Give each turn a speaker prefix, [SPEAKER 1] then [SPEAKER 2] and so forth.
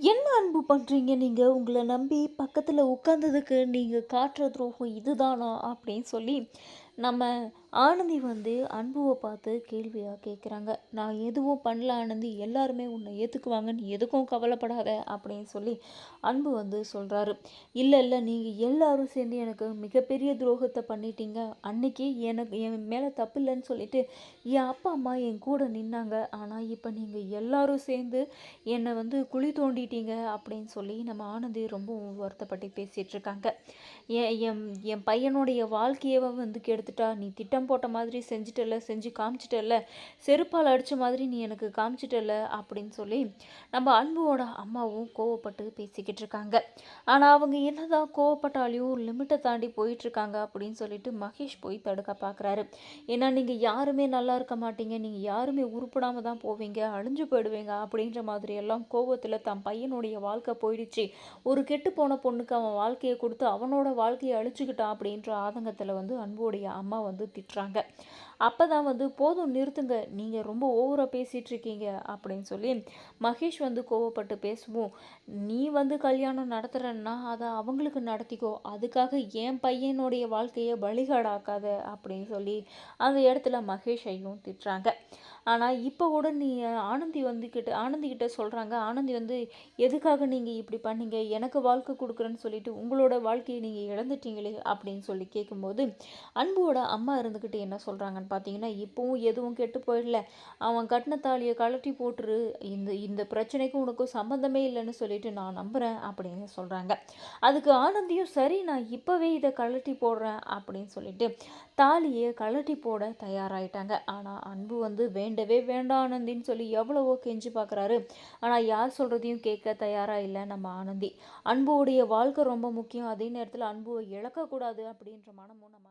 [SPEAKER 1] என்ன அன்பு பண்ணுறீங்க நீங்கள் உங்களை நம்பி பக்கத்தில் உட்காந்ததுக்கு நீங்கள் காட்டுற துரோகம் இதுதானா? அப்படின்னு சொல்லி நம்ம ஆனந்தி வந்து அன்புவை பார்த்து கேள்வியாக கேட்குறாங்க நான் எதுவும் பண்ணல ஆனந்தி எல்லாருமே உன்னை ஏற்றுக்குவாங்க நீ எதுக்கும் கவலைப்படாத அப்படின்னு சொல்லி அன்பு வந்து சொல்கிறாரு இல்லை இல்லை நீங்கள் எல்லாரும் சேர்ந்து எனக்கு மிகப்பெரிய துரோகத்தை பண்ணிட்டீங்க. அன்னைக்கு எனக்கு என் மேலே தப்பு இல்லைன்னு சொல்லிட்டு என் அப்பா அம்மா என் கூட நின்னாங்க. ஆனால் இப்போ நீங்கள் எல்லாரும் சேர்ந்து என்னை வந்து குழி தோண்டிட்டீங்க அப்படின்னு சொல்லி நம்ம ஆனந்தி ரொம்ப வருத்தப்பட்டு பேசிகிட்ருக்காங்க என் என் என் பையனுடைய வாழ்க்கையை வந்து கெடுத்துட்டா நீ திட்டம் போட்ட மாதிரி செஞ்சிட்டல செஞ்சு காமிச்சிட்டல செருப்பால் அடித்த மாதிரி நீ எனக்கு காமிச்சிட்டல அப்படின்னு சொல்லி நம்ம அன்புவோட அம்மாவும் கோவப்பட்டு பேசிக்கிட்டு இருக்காங்க. ஆனால் அவங்க என்னதான் கோவப்பட்டாலையும் லிமிட்டை தாண்டி போயிட்டுருக்காங்க அப்படின்னு சொல்லிட்டு மகேஷ் போய் தடுக்க பார்க்குறாரு ஏன்னா நீங்கள் யாருமே நல்லா இருக்க மாட்டீங்க நீங்கள் யாருமே உருப்படாமல் தான் போவீங்க அழிஞ்சு போயிடுவீங்க அப்படின்ற மாதிரி எல்லாம் கோவத்தில் தன் பையனுடைய வாழ்க்கை போயிடுச்சு. ஒரு கெட்டு போன பொண்ணுக்கு அவன் வாழ்க்கையை கொடுத்து அவனோட வாழ்க்கையை அழிச்சுக்கிட்டான் அப்படின்ற ஆதங்கத்தில் வந்து அன்புடைய அம்மா வந்து திட்டுறாங்க அப்போ தான் வந்து போதும் நிறுத்துங்க. நீங்கள் ரொம்ப ஓவராக பேசிகிட்டு இருக்கீங்க அப்படின்னு சொல்லி மகேஷ் வந்து கோவப்பட்டு பேசுவோம் நீ வந்து கல்யாணம் நடத்துகிறன்னா அதை அவங்களுக்கு நடத்திக்கோ. அதுக்காக என் பையனுடைய வாழ்க்கையை பலிகாடாக்காத. அப்படின்னு சொல்லி அந்த இடத்துல மகேஷையும் திட்டுறாங்க. ஆனால் இப்போ கூட நீ ஆனந்தி வந்துக்கிட்ட ஆனந்திக்கிட்ட சொல்கிறாங்க ஆனந்தி வந்து எதுக்காக நீங்கள் இப்படி பண்ணீங்க? எனக்கு வாழ்க்கை கொடுக்குறேன்னு சொல்லிட்டு உங்களோட வாழ்க்கையை நீங்கள் இழந்துட்டீங்களே? அப்படின்னு சொல்லி கேட்கும்போது அன்புவோட அம்மா இருந்துக்கிட்டு என்ன சொல்கிறாங்கன்னு பார்த்தீங்கன்னா இப்போவும் எதுவும் கெட்டு போயிடல. அவன் கட்டின தாலியை கழட்டி போட்டுரு. இந்த இந்த பிரச்சனைக்கும் உனக்கும் சம்மந்தமே இல்லைன்னு சொல்லிட்டு நான் நம்புகிறேன் அப்படின்னு சொல்கிறாங்க அதுக்கு ஆனந்தியும் சரி நான் இப்போவே இதை கழட்டி போடுறேன் அப்படின்னு சொல்லிட்டு தாலியை கழட்டி போட தயாராகிட்டாங்க ஆனால் அன்பு வந்து வேண்டவே வேண்டாம் ஆனந்தின்னு சொல்லி எவ்வளவோ கெஞ்சி பார்க்குறாரு ஆனால் யார் சொல்கிறதையும் கேட்க தயாராக இல்லை நம்ம ஆனந்தி. அன்புடைய வாழ்க்கை ரொம்ப முக்கியம். அதே நேரத்தில் அன்புவை இழக்கக்கூடாது அப்படின்ற மனமும் நம்ம